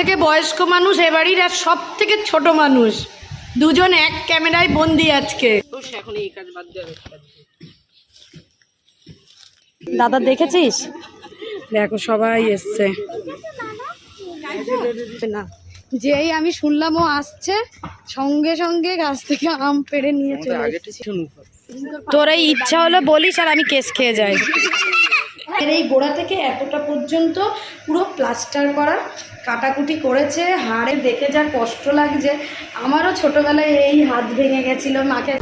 থেকে বয়স্ক মানুষ এ বাড়ির আর সব থেকে ছোট মানুষ। দুজন এক ক্যামেরায় বন্দি আজকে। এখন এই কাজ বাদ দাদা দেখেছিস? দেখো সবাই এসছে। না। যেই আমি শুনলাম ও আসছে সঙ্গে সঙ্গে গাছ থেকে আম পেড়ে নিয়ে চলে তোর এই ইচ্ছা হলো বলিস আর আমি কেস খেয়ে যাই। এর এই গোড়া থেকে এতটা পর্যন্ত পুরো প্লাস্টার করা কাটাকুটি করেছে, হাড়ে দেখে যা কষ্ট লাগছে। আমারও ছোটবেলায় এই হাত ভেঙে গেছিল মাকে।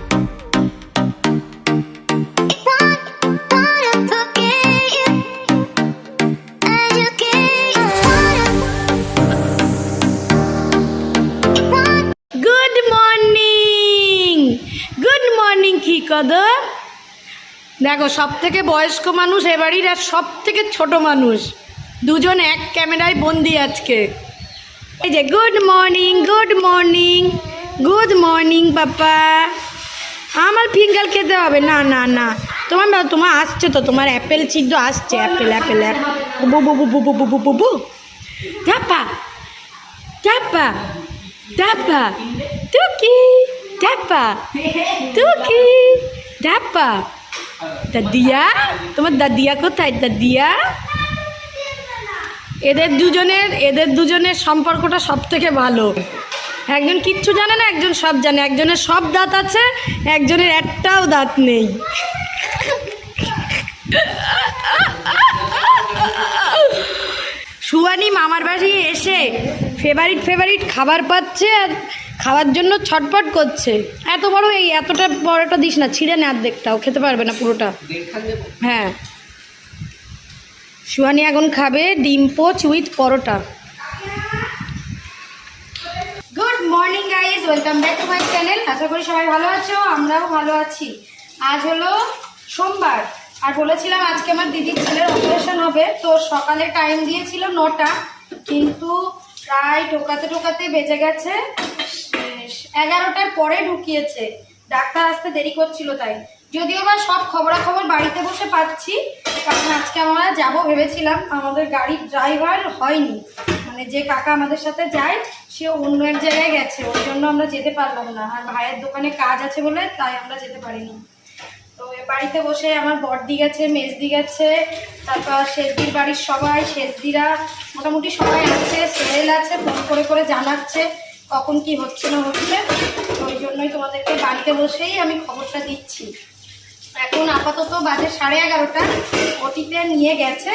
গুড মর্নিং গুড মর্নিং কি দেখো সব থেকে বয়স্ক মানুষ এ বাড়ির আর সব থেকে ছোট মানুষ। দুজন এক ক্যামেরায় বন্দি আজকে। এই যে, good morning good morning good morning, papa. আমার ফিঙ্গার খেতে হবে। না না না। তোমার তোমার আসছে তো, তোমার অ্যাপেল ছিদ্র আসছে, অ্যাপেল অ্যাপেল বু বু বু বু বু বু বু বু টুকি টাপা টুকি টাপা দাদিয়া? তোমার দাদিয়া কোথায়? দাদিয়া? এদের দুজনের এদের দুজনের সম্পর্কটা সব থেকে ভালো। একজন কিচ্ছু জানে না, একজন সব জানে। একজনের সব দাঁত আছে, একজনের একটাও দাঁত নেই। সুয়ানি মামার বাড়ি এসে ফেভারিট ফেভারিট খাবার পাচ্ছে আর খাওয়ার জন্য ছটপট করছে। এত বড় এই এতটা বড়টা দিস না, ছিঁড়ে না অর্ধেকটাও খেতে পারবে না পুরোটা। হ্যাঁ। সুহানি এখন খাবে ডিম poach with paratha. Good morning guys welcome back to my channel. আশা করি সবাই ভালো আছো, আমরাও ভালো আছি। আজ হলো সোমবার। আর বলেছিলাম আজকে আমার দিদির ছেলের অপারেশন হবে, তো সকালে টাইম দিয়েছিল নটা, কিন্তু প্রায় টোকাতে টোকাতে বেজে গেছে। এগারোটার পরে ঢুকিয়েছে। ডাক্তার আসতে দেরি করছিল তাই। যদিও বা সব খবরাখবর বাড়িতে বসে পাচ্ছি, কারণ আজকে আমরা যাব ভেবেছিলাম আমাদের গাড়ির ড্রাইভার হয়নি। মানে যে কাকা আমাদের সাথে যায়, সে অন্য এক জায়গায় গেছে। ওই জন্য আমরা যেতে পারলাম না। আর ভাইয়ের দোকানে কাজ আছে বলে তাই আমরা যেতে পারিনি। তো বাড়িতে বসে আমার বড়দি গেছে, মেজদি গেছে, তারপর শেষদির বাড়ির সবাই শেষদিরা মোটামুটি সবাই আছে সেরেল আছে, ফোন করে করে জানাচ্ছে কখন কি হচ্ছে না হচ্ছে। ওই জন্যই তোমাদেরকে বাড়িতে বসেই আমি খবরটা দিচ্ছি। এখন আপাতত বাজে সাড়ে এগারোটা, ওটিতে নিয়ে গেছে,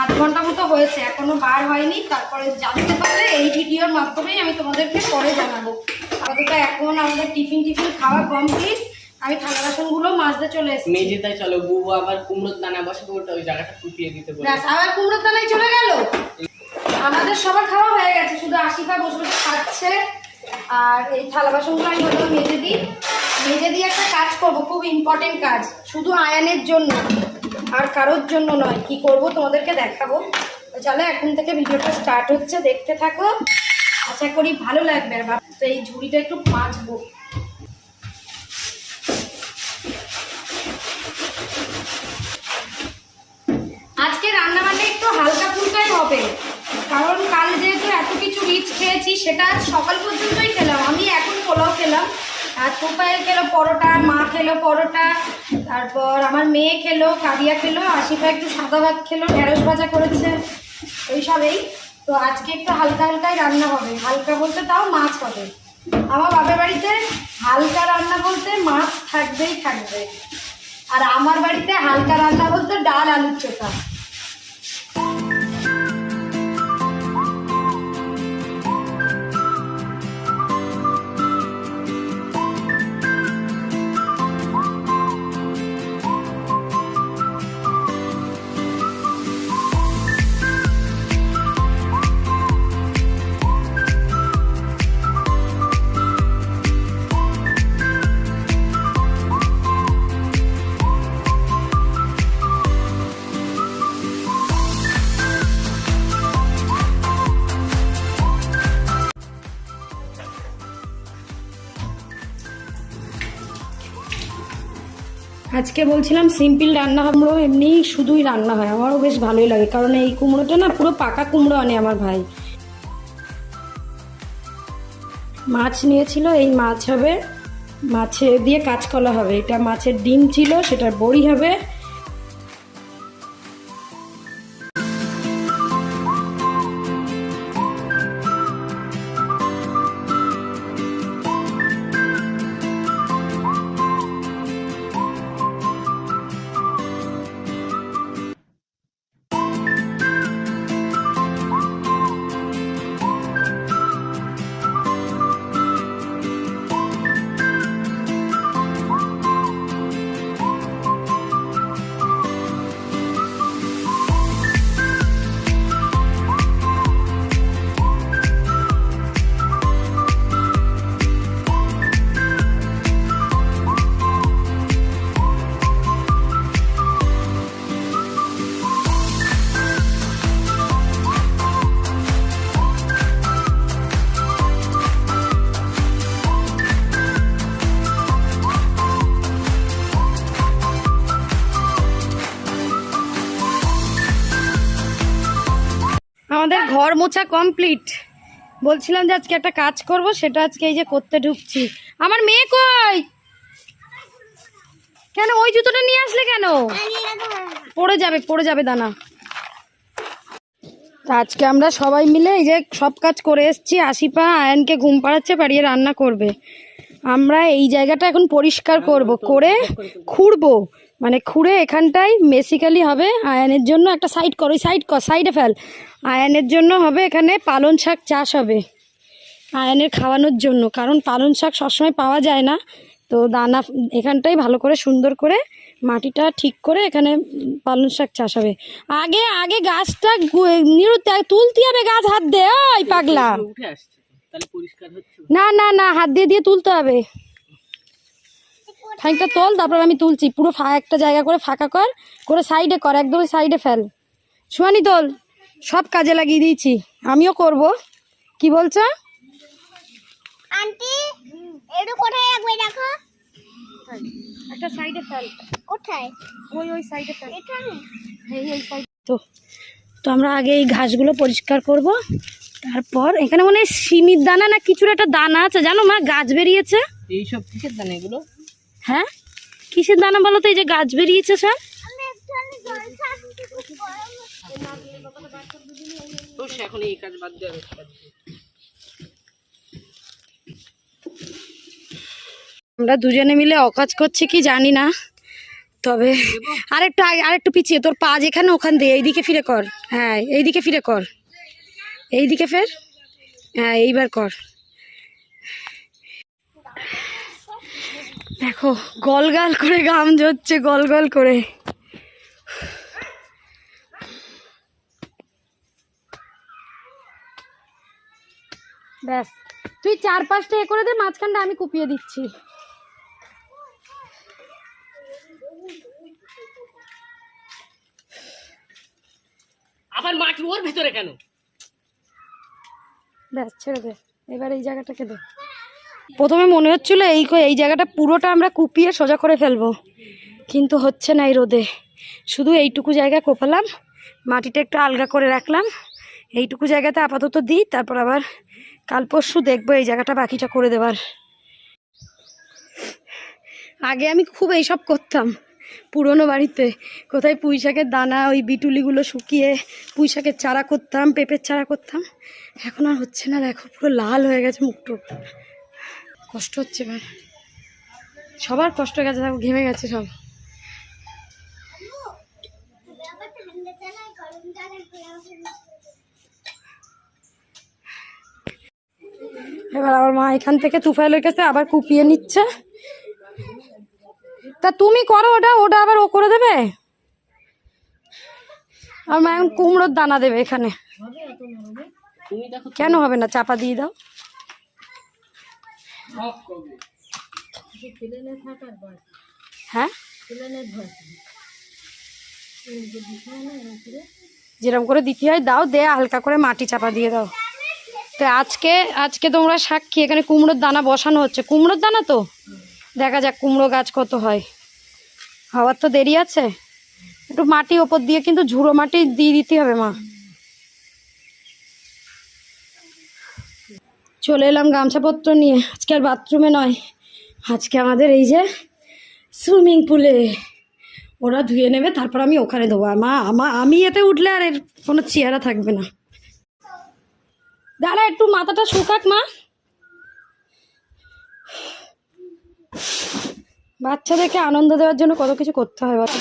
আধ ঘণ্টা মতো হয়েছে, এখনও বার হয়নি, তারপরে জানতে পারলে এই ভিডিওর মাধ্যমেই আমি তোমাদেরকে পরে জানাব। আপাতত এখন আমাদের টিফিন টিফিন খাওয়া কমপ্লিট আমি থালা বাসনগুলো মাজতে চলে এসেছি। মেজে তাই চলো বুবু আবার কুমড়োর দানা বসাবো ওটা ওই জায়গাটা ফুটিয়ে দিতে বলে ব্যাস আবার কুমড়োর দানায় চলে গেল? আমাদের সবার খাওয়া হয়ে গেছে শুধু আশিফা বসে বসে খাচ্ছে। আর এই থালা বাসনগুলো আমি হয়তো মেজে দিই। মেজে দিয়ে একটা কাজ করব খুব ইম্পর্টেন্ট কাজ শুধু আয়ানের জন্য আর কারোর জন্য নয় কি করব তোমাদেরকে দেখাবো। চলো এখন থেকে ভিডিওটা স্টার্ট হচ্ছে দেখতে থাকো। আশা করি ভালো লাগবে আর তো এই ঝুড়িটা একটু মাজবো আজকে রান্না বান্না একটু হালকা ফুলকাই হবে। কারণ কাল যেহেতু এত কিছু রিচ খেয়েছি, সেটা সকাল পর্যন্তই খেলাম। আমি এখন পোলাও খেলাম। আর তোপায় খেলো পরোটা, মা খেলো পরোটা, তারপর আমার মেয়ে খেলো কাদিয়া খেলো, আশিফা একটু সাদা ভাত খেলো, ঢেঁড়স ভাজা করেছে ওইসবেই তো আজকে একটু হালকা হালকাই রান্না হবে। হালকা বলতে তাও মাছ হবে। আমার বাপের বাড়িতে হালকা রান্না বলতে মাছ থাকবেই থাকবে। আর আমার বাড়িতে হালকা রান্না বলতে ডাল, আলুর চোখা। আজকে বলছিলাম সিম্পল রান্না কুমড়ো এমনি শুধুই রান্না হয়। আমারও বেশ ভালোই লাগে। কারণ এই কুমড়োটা না পুরো পাকা কুমড়ো আনে আমার ভাই। মাছ নিয়েছিল, এই মাছ হবে। মাছে দিয়ে কাঁচকলা হবে। এটা মাছের ডিম ছিল, সেটার বড়ি হবে। মোছা কমপ্লিট বলছিলাম যে আজকে একটা কাজ করব, সেটা আজকে এই যে করতে ঢুকছি। আমার মেয়ে কই? কেন, ওই জুতোটা নিয়ে আসলে কেন? পড়ে যাবে পড়ে যাবে দানা। আজকে আমরা সবাই মিলে এই যে সব কাজ করে এসেছি। আশিপা, আয়নকে ঘুম পাড়াচ্ছে, পাড়িয়ে রান্না করবে। আমরা এই জায়গাটা এখন পরিষ্কার করব, করে খুঁড়বো। মানে খুঁড়ে এখানটায় বেসিক্যালি হবে আয়নের জন্য একটা সাইড কর ওই সাইড কর সাইডে ফেল। আয়নের জন্য হবে এখানে পালন শাক চাষ হবে আয়নের খাওয়ানোর জন্য। কারণ পালন শাক সবসময় পাওয়া যায় না। তো দানা এখানটাই ভালো করে সুন্দর করে মাটিটা ঠিক করে এখানে পালন শাক চাষ হবে। আগে আগে গাছটা গু- তুলতে হবে গাছ হাত দে ওই পাগলা। না না না হাত দিয়ে দিয়ে তুলতে হবে। খানিকটা তোল তারপর আমি তুলছি। পুরো ফা একটা জায়গা করে ফাঁকা কর করে সাইডে কর একদম সাইডে ফেল। সুয়ানি তোল সব কাজে লাগিয়ে দিয়েছি। আমিও করব। কি বলছো? আন্টি কোথায় রাখবে দেখো? একটা সাইডে ফেল। কোথায়? ওই ওই সাইডে ফেল। এখানে। এই এই সাইড। তো তো আমরা আগে এই ঘাসগুলো পরিষ্কার করব। তারপর এখানে মনে হয় সিমির দানা না কিছুর একটা দানা আছে? জানো মা গাছ বেরিয়েছে। এইসব কিসের দানা এগুলো? হ্যাঁ? কিসের দানা বলো তো এই যে গাছ বেরিয়েছে সব? আমি একটুখানি জল খাব খুব গরম তো সে এখন এই কাজ বাদ দেওয়া আমরা দুজনে মিলে অকাজ করছি কি জানি না তবে আরেকটু আগে আরেকটু পিছিয়ে তোর পা যেখানে ওখান দিয়ে এইদিকে ফিরে কর। হ্যাঁ এইদিকে ফিরে কর। এইদিকে ফের? হ্যাঁ এইবার কর। দেখো গল গাল করে গাম ঝরছে গল গল করে। ব্যাস তুই চার পাঁচটা এ করে দে মাঝখানটা আমি কুপিয়ে দিচ্ছি। আবার মাটি ওর ভিতরে কেন? ব্যাস ছেড়ে দে এবার এই জায়গাটাকে দে। প্রথমে মনে হচ্ছিল এই এই জায়গাটা পুরোটা আমরা কুপিয়ে সোজা করে ফেলব। কিন্তু হচ্ছে না এই রোদে। শুধু এইটুকু জায়গা কোপালাম, মাটিটা একটু আলগা করে রাখলাম। এইটুকু জায়গাতে আপাতত দিই, তারপর আবার কাল পরশু দেখব এই জায়গাটা বাকিটা করে দেবার। আগে আমি খুব এইসব করতাম, পুরনো বাড়িতে। কোথায় পুঁই শাকের দানা, ওই বিটুলিগুলো শুকিয়ে পুঁই শাকের চারা করতাম, পেঁপের চারা করতাম। এখন আর হচ্ছে না, দেখো, পুরো লাল হয়ে গেছে মুখটুক কষ্ট হচ্ছে এবার সবার কষ্ট হয়ে গেছে দেখো ঘেমে গেছে সব। এবার আমার মা এখান থেকে তুফাইলের কাছে আবার কুপিয়ে নিচ্ছে। তা তুমি করো ওটা ওটা আবার ও করে দেবে? আমার মা এখন কুমড়োর দানা দেবে এখানে। কেন হবে না? চাপা দিয়ে দাও। হ্যাঁ? যেরকম করে দিতে হয় দাও দে হালকা করে মাটি চাপা দিয়ে দাও। তো আজকে আজকে তোমরা সাক্ষী এখানে কুমড়োর দানা বসানো হচ্ছে। কুমড়োর দানা তো? দেখা যাক কুমড়ো গাছ কত হয়। হওয়ার তো দেরি আছে। একটু মাটি ওপর দিয়ে কিন্তু ঝুড়ো মাটি দিয়ে দিতে হবে মা। চলে এলাম গামছাপত্র নিয়ে। আজকে আর বাথরুমে নয়। আজকে আমাদের এই যে সুইমিং পুলে। ওরা ধুয়ে নেবে, তারপর আমি ওখানে দেবো মা আমা আমি এতে উঠলে আর এর কোনো চেহারা থাকবে না। দাঁড়া, একটু মাথাটা শুকাক, মা। বাচ্চাদেরকে আনন্দ দেওয়ার জন্য কত কিছু করতে হয়, বাবা।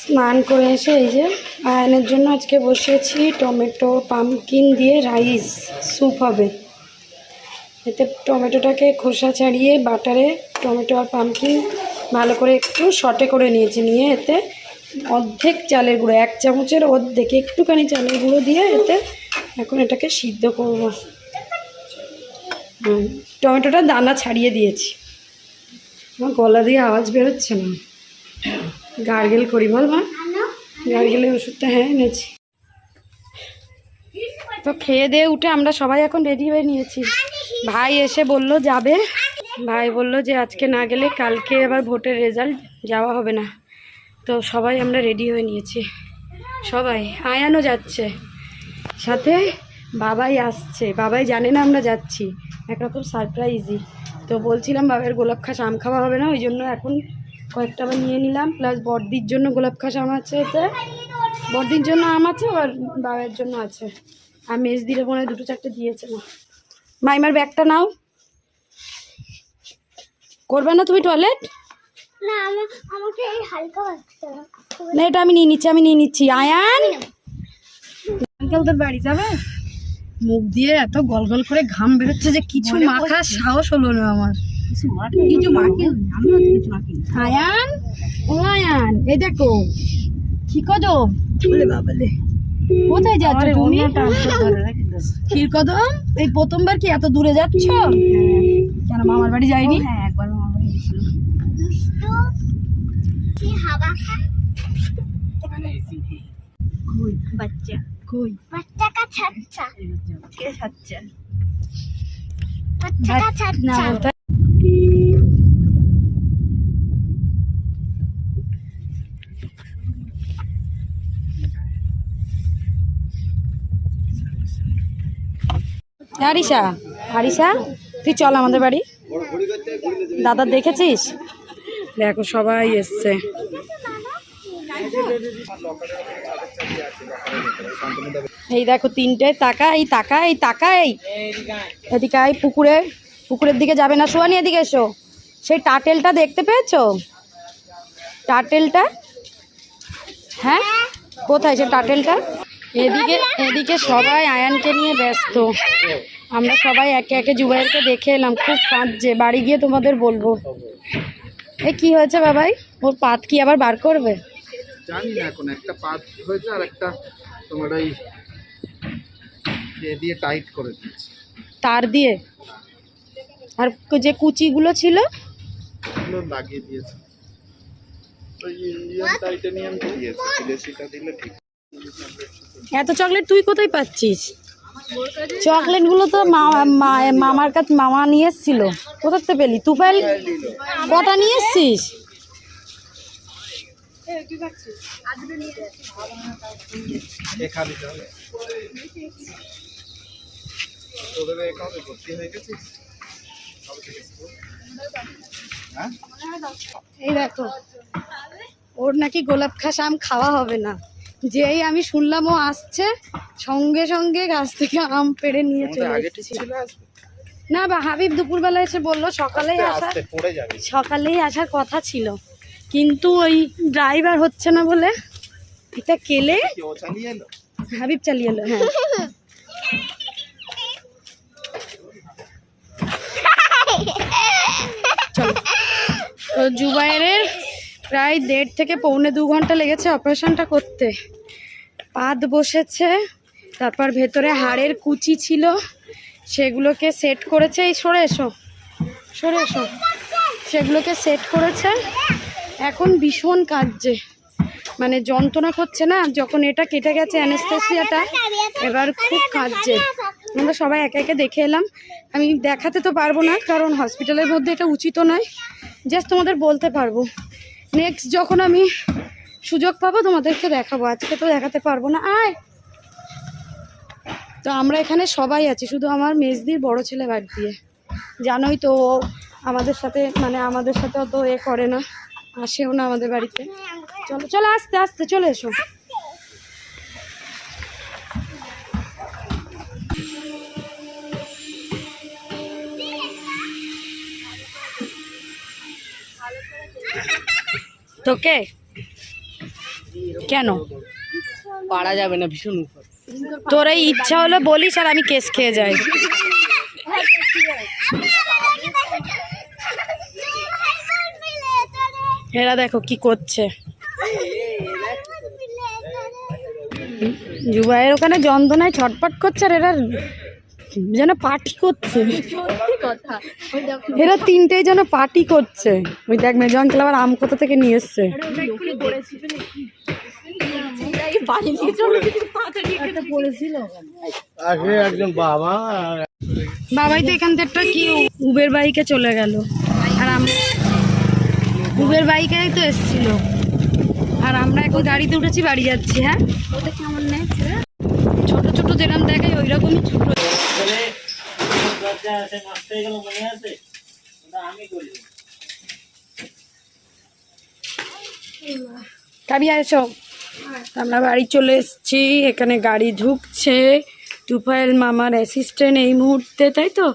স্নান করে এসে এই যে আয়নের জন্য আজকে বসিয়েছি টমেটো, পামকিন দিয়ে রাইস, স্যুপ হবে। এতে টমেটোটাকে খোসা ছাড়িয়ে বাটারে টমেটো আর পামকিন ভালো করে একটু শর্টে করে নিয়েছি, নিয়ে এতে অর্ধেক চালের গুঁড়ো, এক চামচের অর্ধেক, একটুখানি চালের গুঁড়ো দিয়ে এতে এখন এটাকে সিদ্ধ করব। টমেটোটা দানা ছাড়িয়ে দিয়েছি। আমার গলা দিয়ে আওয়াজ বেরোচ্ছে না। গার্গেল করি বল মা। গার্গেলের ওষুধটা হ্যাঁ এনেছি। তো খেয়ে দিয়ে উঠে আমরা সবাই এখন রেডি হয়ে নিয়েছি। ভাই এসে বলল যাবে। ভাই বলল যে আজকে না গেলে কালকে আবার ভোটের রেজাল্ট যাওয়া হবে না। তো সবাই আমরা রেডি হয়ে নিয়েছি। সবাই, আয়ানও যাচ্ছে। সাথে বাবাই আসছে। বাবাই জানে না আমরা যাচ্ছি। একরকম সারপ্রাইজই তো বলছিলাম বাবার গোলাপ খাস, আম খাওয়া হবে না, ওই জন্য এখন কয়েকটা আবার নিয়ে নিলাম প্লাস বর্দির জন্য গোলাপ খাস আম আছে এতে। বর্দির জন্য আম আছে আর বাবার জন্য আছে। আর মেজ দিলে মনে হয় দুটো চারটে দিয়েছে না মাইমার ব্যাগটা নাও। করবে না তুমি টয়লেট না আমাকে এই হালকা না এটা আমি নিয়ে নিচ্ছি আমি নিয়ে নিচ্ছি। আয়ান! আঙ্কেল তোর বাড়ি যাবে? মুখ দিয়ে এত গল গল করে ঘাম বেরোচ্ছে যে কিছু মাখার সাহস হলো না আমার। কিছু মাখি আমিও কিছু মাখি আয়ান ও আয়ান দেখো কি কদম বলে বাবালে কোথায় যাচ্ছ তুমি? ক্ষীর এই প্রথমবার কি এত দূরে যাচ্ছ? কেন মামার বাড়ি যাইনি হ্যাঁ একবার বাড়ি গেছিল। হাওয়া খা বাচ্চা কই? বাচ্চা। কা ছাচ্চা। কে খাচ্ছে বাচ্চা কা না ছাচ্চা। বলতে আরিশা। আরিশা, তুই চল আমাদের বাড়ি। দাদা, দেখেছিস? দেখো, সবাই এসছে। এই দেখো, তিনটে টাকা এই টাকা এই এদিকে পুকুরে। পুকুরের দিকে যাবে না। সোয়ানি এদিকে এসো। সেই টাটেলটা দেখতে পেয়েছ? টাটেলটা? হ্যাঁ? কোথায় সে টাটেলটা? এদিকে এদিকে সবাই আয়ানকে নিয়ে ব্যস্ত। আমরা সবাই একে একে জুবাইরকে দেখে এলাম। খুব কাঁদছে। বাড়ি গিয়ে তোমাদের বলব। এ কি হয়েছে বাবাই? ওর পাত কি আবার বার করবে? জানি না এখন। একটা পাত হয়েছে আর একটা তোমার ওই দিয়ে টাইট করে দিচ্ছে তার দিয়ে? আর যে কুচিগুলো ছিল? লাগিয়ে দিয়েছে। এত চকলেট তুই কোথায় পাচ্ছিস? চকলেটগুলো তো মামার কাছে মামা নিয়ে এসছিল। কোথাতে পেলি? তুফাইল? কটা নিয়ে এসছিস? এখানে এই দেখো ওর নাকি গোলাপ খাস আম খাওয়া হবে না। যেই আমি শুনলাম ও আসছে সঙ্গে সঙ্গে গাছ থেকে আম পেড়ে নিয়ে চলে না বা হাবিব দুপুরবেলা এসে বলল সকালেই আসা সকালেই আসার কথা ছিল। কিন্তু ওই ড্রাইভার হচ্ছে না বলে এটা কেলে হাবিব চালিয়ে এলো হ্যাঁ চলো তো জুবাইরের প্রায় দেড় থেকে পৌনে দু ঘণ্টা লেগেছে অপারেশনটা করতে। পাত বসেছে, তারপর ভেতরে হাড়ের কুচি ছিল, সেগুলোকে সেট করেছে। এই, সরে এসো সরে এসো। সেগুলোকে সেট করেছে। এখন ভীষণ কাঁদছে। মানে যন্ত্রণা করছে না, যখন এটা কেটে গেছে অ্যানেস্থেসিয়াটা, এবার খুব কাঁদছে। আমরা সবাই একে একে দেখে এলাম। আমি দেখাতে তো পারব না, কারণ হসপিটালের মধ্যে এটা উচিত নয়। জাস্ট তোমাদের বলতে পারব। নেক্সট যখন আমি সুযোগ পাবো, তোমাদেরকে দেখাবো। আজকে তো দেখাতে পারব না। আয়! তো আমরা এখানে সবাই আছি, শুধু আমার মেজদির বড় ছেলে বাদ দিয়ে। জানোই তো আমাদের সাথে মানে আমাদের সাথে অত এ করে না, আসেও না আমাদের বাড়িতে। চলো চলো, আস্তে আস্তে চলে এসো। তোকে কেন? পারা যাবে না ভীষণ তোর এই ইচ্ছা হলো বলিস আর আমি কেস খেয়ে যাই। এরা দেখো কি করছে। জুবাইয়ের ওখানে যন্ত্রণায় ছটপট করছে আর এরা যেন পার্টি করছে। এরা তিনটেই যেন পার্টি করছে। ওই দেখ মেজো আঙ্কেল আবার আম কোথা থেকে নিয়ে এসছে। আসে একজন বাবা বাবাই তো এখান থেকে কি উবের বাইকে চলে গেল। আর আমরা উবের বাইকে তো এসছিল। আর আমরা এখন গাড়িতে উঠেছি বাড়ি যাচ্ছি হ্যাঁ? ছোট ছোট যেরকম দেখায় ওই রকমই ছোট। এসো। আমরা বাড়ি চলে এসেছি এখানে গাড়ি ঢুকছে। টুফাইল মামার অ্যাসিস্ট্যান্ট এই মুহূর্তে তাই তো?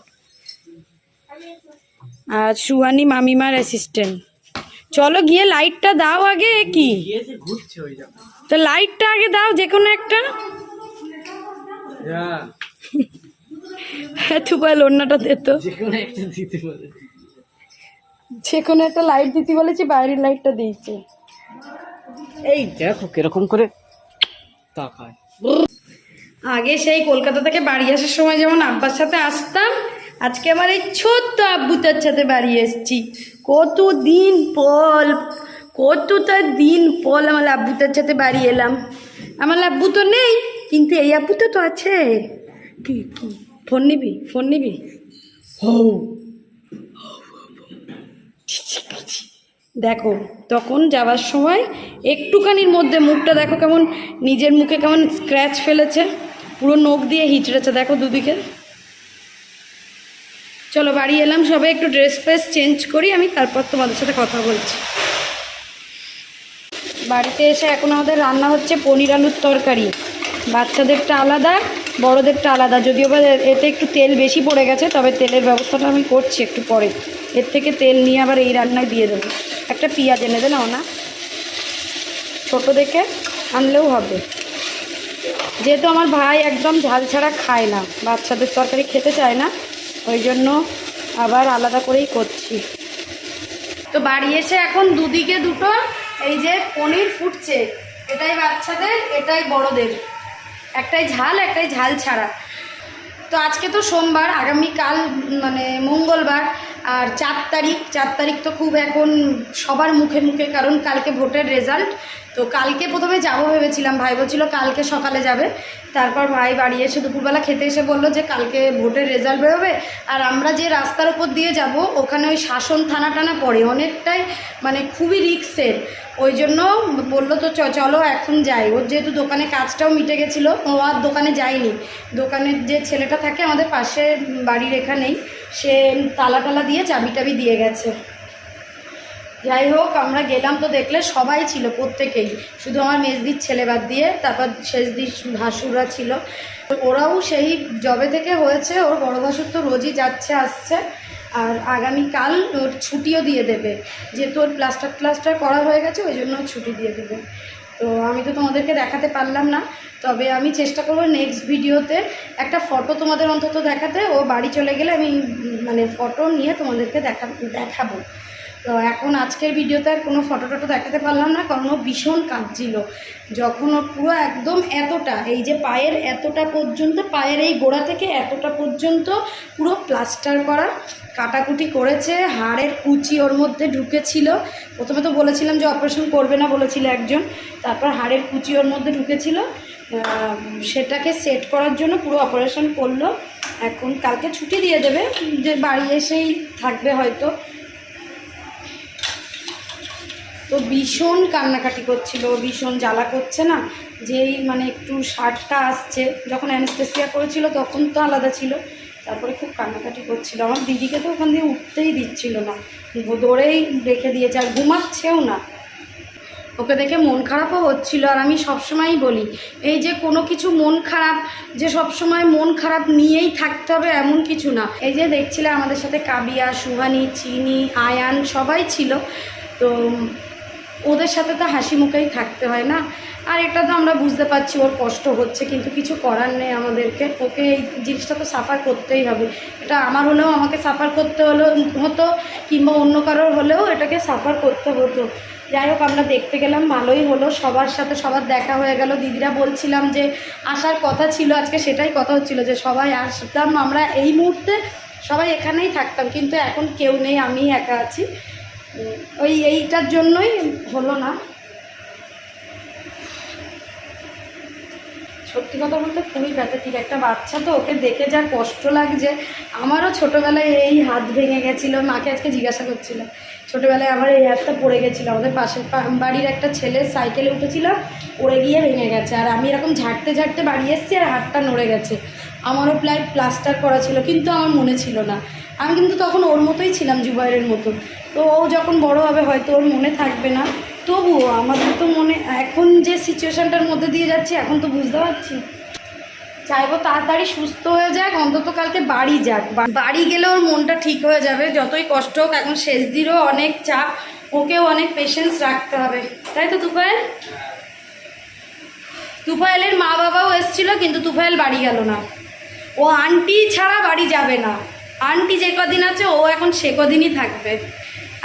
আর সুয়ানি মামিমার অ্যাসিস্ট্যান্ট চলো গিয়ে লাইটটা দাও আগে কি? ঘুরছে ওই জন্য তো লাইটটা আগে দাও যে কোনো একটা। হ্যাঁ টুফাইল অন্যটা দে তো। যে কোনো একটা দিতে পারে যে কোনো একটা লাইট দিতে বলেছি বাইরের লাইটটা দিয়েছে। এই দেখো কীরকম করে তাকায়। আগে সেই কলকাতা থেকে বাড়ি আসার সময় যেমন আব্বার সাথে আসতাম আজকে আমার এই ছোট্ট আব্বুটার সাথে বাড়ি এসেছি। কত দিন পল কতটা দিন পল আমার আব্বুটার সাথে বাড়ি এলাম। আমার আব্বু তো নেই কিন্তু এই আব্বুটা তো আছে। কি কি? ফোন নিবি ফোন নিবি? দেখো তখন যাওয়ার সময় একটুখানির মধ্যে মুখটা দেখো কেমন নিজের মুখে কেমন স্ক্র্যাচ ফেলেছে পুরো নখ দিয়ে হিচড়েছে। দেখো দুদিকে। চলো বাড়ি এলাম সবাই একটু ড্রেস ফ্রেস চেঞ্জ করি আমি তারপর তোমাদের সাথে কথা বলছি। বাড়িতে এসে এখন আমাদের রান্না হচ্ছে পনির আলুর তরকারি। বাচ্চাদেরটা আলাদা বড়োদেরটা আলাদা। যদিও বা এতে একটু তেল বেশি পড়ে গেছে, তবে তেলের ব্যবস্থাটা আমি করছি একটু পরে। এর থেকে তেল নিয়ে আবার এই রান্নায় দিয়ে দেবো। একটা পেঁয়াজ এনে দে, নাও না। ছোটো দেখে আনলেও হবে। যেহেতু আমার ভাই একদম ঝাল ছাড়া খায় না, বাচ্চাদের তরকারি খেতে চায় না, ওই জন্য আবার আলাদা করেই করছি। তো বাড়ি এসে এখন দুদিকে দুটো এই যে পনির ফুটছে। এটাই বাচ্চাদের, এটাই বড়দের। একটাই ঝাল একটাই ঝাল ছাড়া। তো আজকে তো সোমবার, আগামীকাল মানে মঙ্গলবার, আর চার তারিখ চার তারিখ তো খুব এখন সবার মুখে মুখে, কারণ কালকে ভোটের রেজাল্ট তো কালকে প্রথমে যাব ভেবেছিলাম, ভাই বলছিল কালকে সকালে যাবে। তারপর ভাই বাড়ি এসে দুপুরবেলা খেতে এসে বলল যে কালকে ভোটের রেজাল্ট বেরোবে। আর আমরা যে রাস্তার উপর দিয়ে যাব, ওখানে ওই শাসন থানা টানা পড়ে অনেকটাই মানে খুবই রিক্সের ওই জন্য বলল তো চলো, এখন যাই। ওর যেহেতু দোকানে কাজটাও মিটে গেছিল, ও আর দোকানে যায়নি। দোকানের যে ছেলেটা থাকে আমাদের পাশে বাড়ির এখানেই, সে তালা টালা দিয়ে চাবি টাবি দিয়ে গেছে। যাই হোক, আমরা গেলাম তো দেখলে সবাই ছিল, প্রত্যেকেই। শুধু আমার মেজদির ছেলে বাদ দিয়ে, তারপর শেষদির ভাসুররা ছিল। ওরাও সেই জবে থেকে হয়েছে, ওর বড় ভাসুর তো রোজই যাচ্ছে, আসছে। আর আগামীকাল ওর ছুটিও দিয়ে দেবে যেহেতু ওর প্লাস্টার প্লাস্টার করা হয়ে গেছে, ওই জন্য ছুটি দিয়ে দেবে। তো আমি তো তোমাদেরকে দেখাতে পারলাম না, তবে আমি চেষ্টা করব নেক্সট ভিডিওতে একটা ফটো তোমাদের অন্তত দেখাতে। ও বাড়ি চলে গেলে আমি মানে ফটো নিয়ে তোমাদেরকে দেখা, দেখাবো। তো এখন আজকের ভিডিওতে আর কোনো ফটো টটো দেখাতে পারলাম না, কারণ ও ভীষণ কাঁদছিল। যখন ও পুরো একদম এতটা, এই যে পায়ের এতটা পর্যন্ত, পায়ের এই গোড়া থেকে এতটা পর্যন্ত পুরো প্লাস্টার করা কাটাকুটি করেছে, হাড়ের কুচি ওর মধ্যে ঢুকেছিল। প্রথমে তো বলেছিলাম যে অপারেশন করবে না বলেছিল একজন, তারপর হাড়ের কুচি ওর মধ্যে ঢুকেছিল। সেটাকে সেট করার জন্য পুরো অপারেশন করল। এখন কালকে ছুটি দিয়ে দেবে, যে বাড়ি এসেই থাকবে হয়তো। তো ভীষণ কান্নাকাটি করছিল, ভীষণ জ্বালা করছে না? যেই মানে একটু শার্টটা আসছে, যখন অ্যানেস্থেসিয়া করেছিল তখন তো আলাদা ছিল, তারপরে খুব কান্নাকাটি করছিল। আমার দিদিকে তো ওখান দিয়ে উঠতেই দিচ্ছিল না। দৌড়েই রেখে দিয়েছে, আর ঘুমাচ্ছেও না। ওকে দেখে মন খারাপও হচ্ছিল, আর আমি সবসময়ই বলি, এই যে কোনো কিছু মন খারাপ, যে সবসময় মন খারাপ নিয়েই থাকতে হবে এমন কিছু না। এই যে দেখছিলে আমাদের সাথে কাবিয়া, সুহানি, চিনি, আয়ান সবাই ছিল, তো ওদের সাথে তো হাসি মুখেই থাকতে হয় না। আর এটা তো আমরা বুঝতে পারছি, ওর কষ্ট হচ্ছে, কিন্তু কিছু করার নেই আমাদেরকে। ওকে এই জিনিসটা তো সাফার করতেই হবে। এটা আমার হলেও আমাকে সাফার করতে হলো, হতো, কিংবা অন্য কারোর হলেও এটাকে সাফার করতে হতো। যাই হোক, আমরা দেখতে গেলাম, ভালোই হলো। সবার সাথে সবার দেখা হয়ে গেল। দিদিরা বলছিলাম যে, আসার কথা ছিল আজকে, সেটাই কথা হচ্ছিল যে, সবাই আসতাম। আমরা এই মুহূর্তে সবাই এখানেই থাকতাম, কিন্তু এখন কেউ নেই আমি একা আছি। ওই এইটার জন্যই হলো না। সত্যি কথা বলতে খুবই প্যাথেটিক। একটা বাচ্চা তো, ওকে দেখে যা কষ্ট লাগছে। আমারও ছোটোবেলায় এই হাত ভেঙে গেছিল, মাকে আজকে জিজ্ঞাসা করছিলাম। ছোটোবেলায় আমার এই হাতটা পড়ে গেছিল। আমাদের পাশের বাড়ির একটা ছেলে সাইকেলে উঠেছিলাম পড়ে গিয়ে ভেঙে গেছে। আর আমি এরকম ঝাড়তে ঝাড়তে বাড়ি এসেছি আর হাতটা নড়ে গেছে। আমারও প্রায় প্লাস্টার করা ছিল, কিন্তু আমার মনে ছিল না। আমি কিন্তু তখন ওর মতোই ছিলাম জুবাইরের মতো। তো ও যখন বড় হবে হয়তো ওর মনে থাকবে না। তবুও আমাদের তো মনে, এখন যে সিচুয়েশানটার মধ্যে দিয়ে যাচ্ছি, এখন তো বুঝতে পারছি। চাইব তাড়াতাড়ি সুস্থ হয়ে যাক, অন্তত কালকে বাড়ি যাক। বাড়ি গেলে ওর মনটা ঠিক হয়ে যাবে, যতই কষ্ট হোক, এখন শেষ দিনও অনেক চাপ, ওকেও অনেক পেশেন্স রাখতে হবে। তাই তো তুফাইল তুফাইলের মা বাবাও এসেছিল, কিন্তু তুফাইল বাড়ি গেল না। ও আন্টি ছাড়া বাড়ি যাবে না। আন্টি যে কদিন আছে, ও এখন সে কদিনই থাকবে।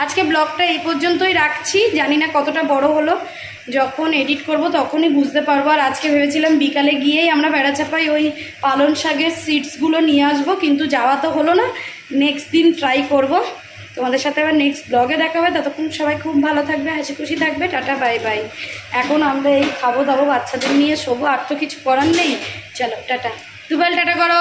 আজকে ব্লগটা এই পর্যন্তই রাখছি। জানি না কতটা বড় হলো। যখন এডিট করব তখনই বুঝতে পারব। আর আজকে ভেবেছিলাম বিকালে গিয়েই আমরা বেড়াচাপাই ওই পালন শাকের সিডসগুলো নিয়ে আসব, কিন্তু যাওয়া তো হলো না। নেক্সট দিন ট্রাই করব। তোমাদের সাথে আবার নেক্সট ব্লগে দেখা হবে। ততক্ষণ সবাই খুব ভালো থাকবে, হাসি খুশি থাকবে। টাটা বাই বাই এখন আমরা এই খাব দাবো বাচ্চাদের নিয়ে শোবো। আর তো কিছু করার নেই। চলো, টাটা। দুবেল টাটা করো।